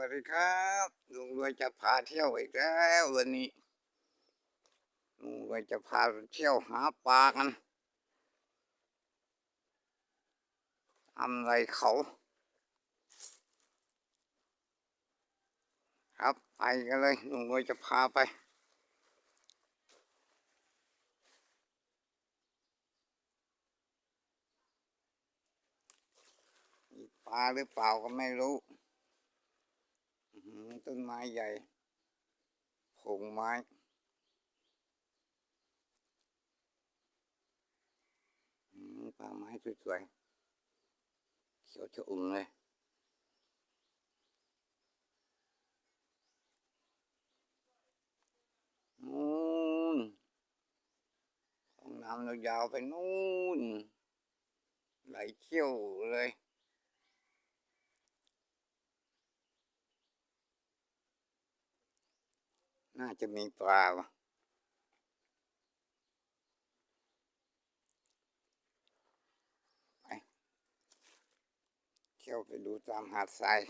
วัสดีครับลุงรวยจะพาเที่ยวอีกแล้ววันนี้ลุงรวยจะพาเที่ยวหาปลากันทำไรเขา ครับไปกันเลยลุงรวยจะพาไปปลาหรือเปล่าก็ไม่รู้ ต้นไม้ใหญ่ผงไม้ป่าไม้สวยๆเขียวชอุ่มเลยนู่นห้องน้ำเรายาวไปนู่นไหลเชี่ยวเลย น่าจะมีปลาวะไปเที่ยวไปดูตามหาดทราย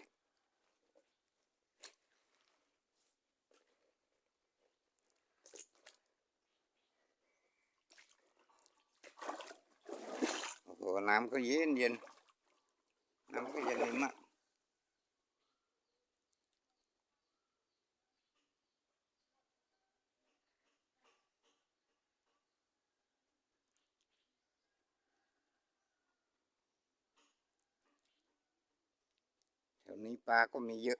โอ้โหน้ำก็เย็นเย็นน้ำก็เย็นมาก ปลาก็มีเยอะ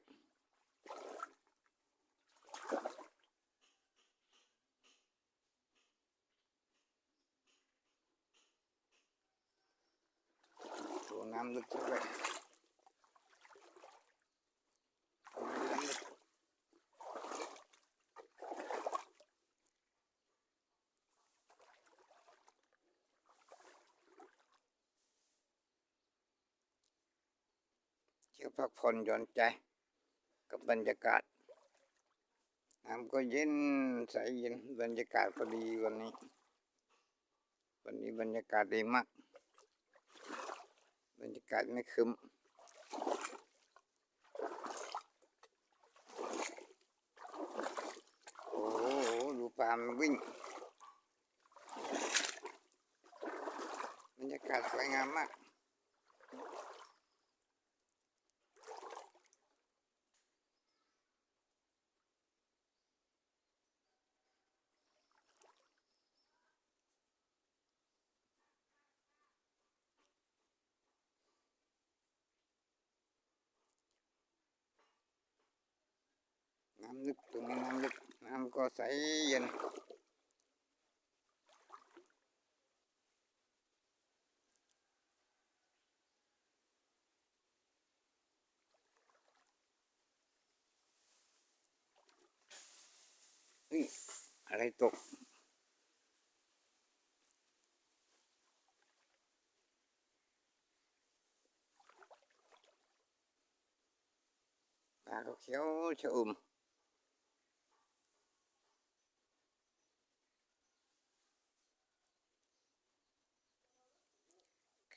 ตัวน้ำลึกเลย เที่ยวพักผ่อนหย่อนใจ กับบรรยากาศน้ำก็เย็นใสเย็นบรรยากาศก็ดีวันนี้ วันนี้บรรยากาศดีมาก บรรยากาศไม่คึมโอ้โหดูปลามันวิ่ง บรรยากาศสวยงามมากำลึกตรงนี้น้ำลึกน้ำก็ใสเย็นอะไรตก ปลาก็เขียวชะอุ่ม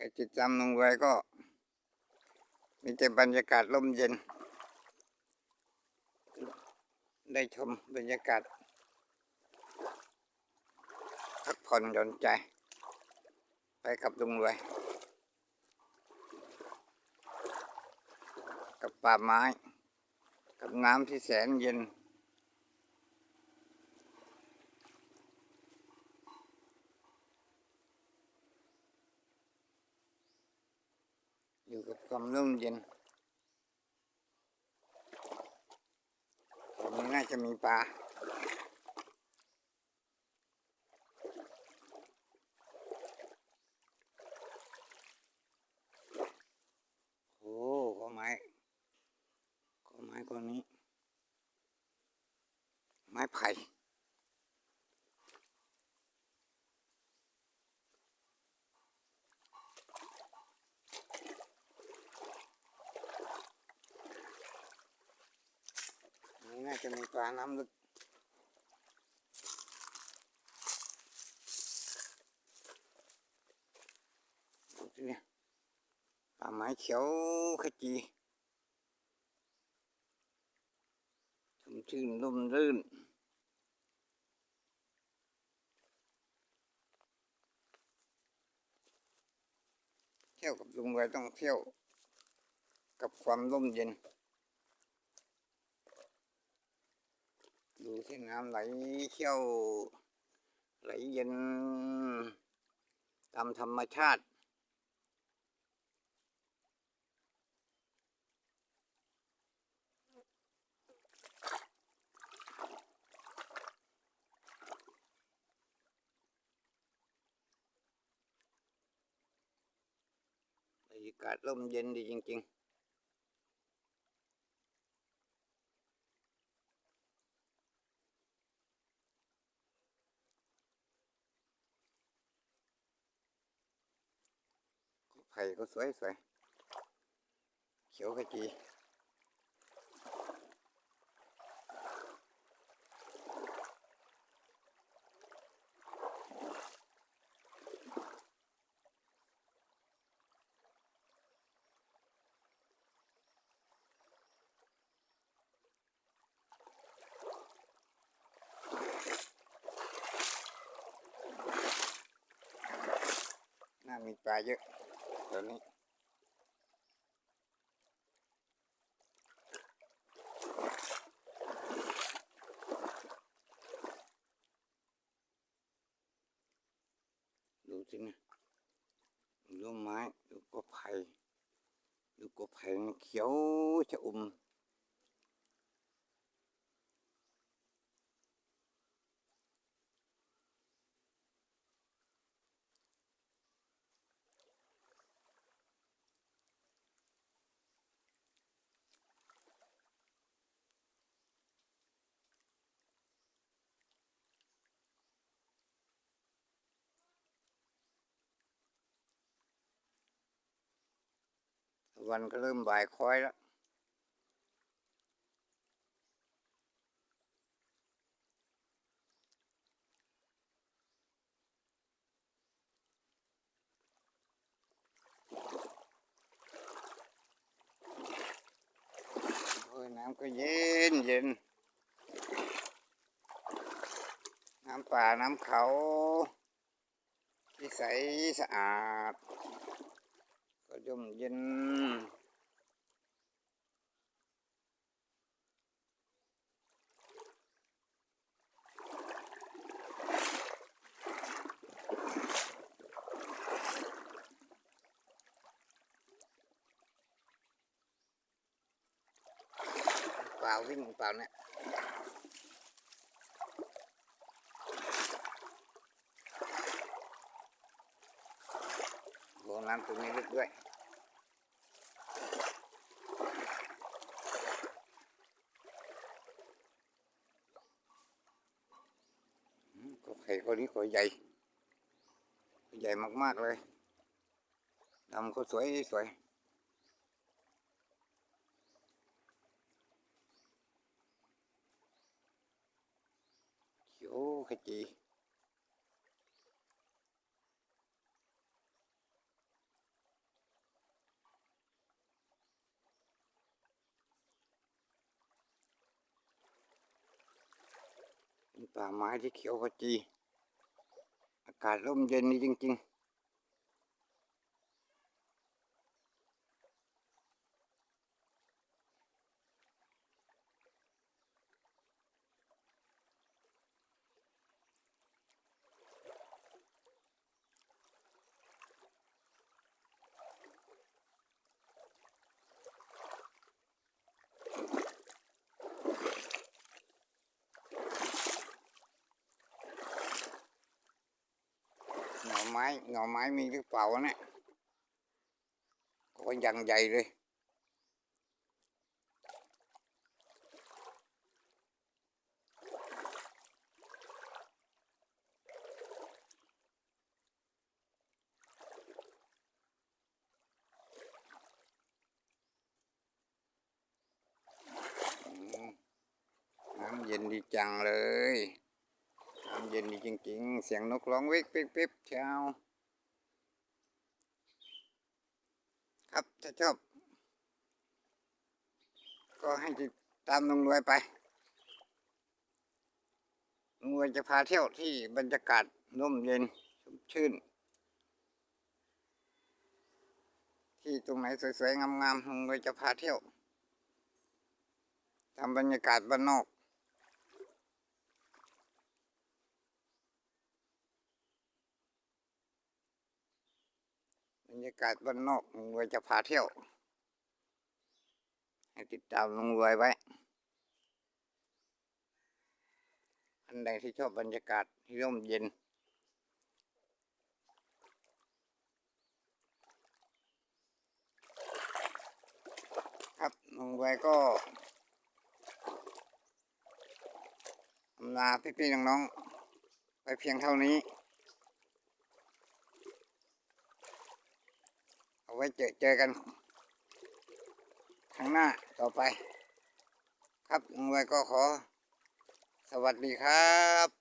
ใครติดตามลงไว้ก็ มีแต่บรรยากาศลมเย็น ได้ชมบรรยากาศพักผ่อนหย่อนใจ ไปกับลุงรวย กับป่าไม้ กับน้ำที่แสนเย็น กับความร่มเย็นตรงนี้น่าจะมีปลาโอ้ก็ไม้ก็ไม้ก้อนนี้ ไม้ไผ่ นี่น่าน้ำลึกดูสิเนี่ยป่าไม้เขียวขจีชื่นร่มรื่นเที่ยวกับลุงไว้ต้องเที่ยวกับความร่มเย็น ดูที่น้ำไหลเชี่ยว ไหลเย็น ตามธรรมชาติบรรยากาศร่มเย็นดีจริง ๆ ไผ่ก็สวยสวยๆเขียวขจีน่ามีปลาเยอะ ตอนนี้ดูสินะดูไม้ดูกบไผ่ดูกบไผ่เขียวชะอุ่ม วันก็เริ่มบ่ายค้อยแล้วน้ำก็เย็นเย็น น้ำป่าน้ำเขา ที่ใสสะอาด ก็ย่มเย็นเปล่าวิ่งเปล่าเนี่ยบ่อน้ำตรงนี้ลึกด้วย อื มก็ไข่คนนี้ก็ใหญ่ ใหญ่มากๆเลยดำก็สวยสวยเขียวขจีป่าไม้ที่เขียวขจีากาศร่มเย็นนี่จริง ๆ ไม้หน่อไม้มีหรือเปล่าวะเนี่ยก็ยังใหญ่เลยอืมน้ำเย็นดีจังเลยน้ำเย็น ดีจริงๆ เสียงนกร้องวิกปิ๊บปิ๊บเช้าครับถ้าชอบ ก็ให้ติดตามลงรวยไปลุงรวยจะพาเที่ยวที่บรรยากาศร่มเย็นชุ่มชื่น ที่ตรงไหนสวยๆ งามๆลุงรวยจะพาเที่ยวทำบรรยากาศบ้านนอก บรรยากาศบ้านนอกลุงรวยจะพาเที่ยว ให้ติดตามลุงรวยไว้ อันใดที่ชอบบรรยากาศที่ร่มเย็น ครับลุงรวยก็อำลาพี่ๆน้องๆไปเพียงเท่านี้ เอา ไว้เจอเจอกันข้างหน้าต่อไป ครับลุงรวยก็ขอ สวัสดีครับ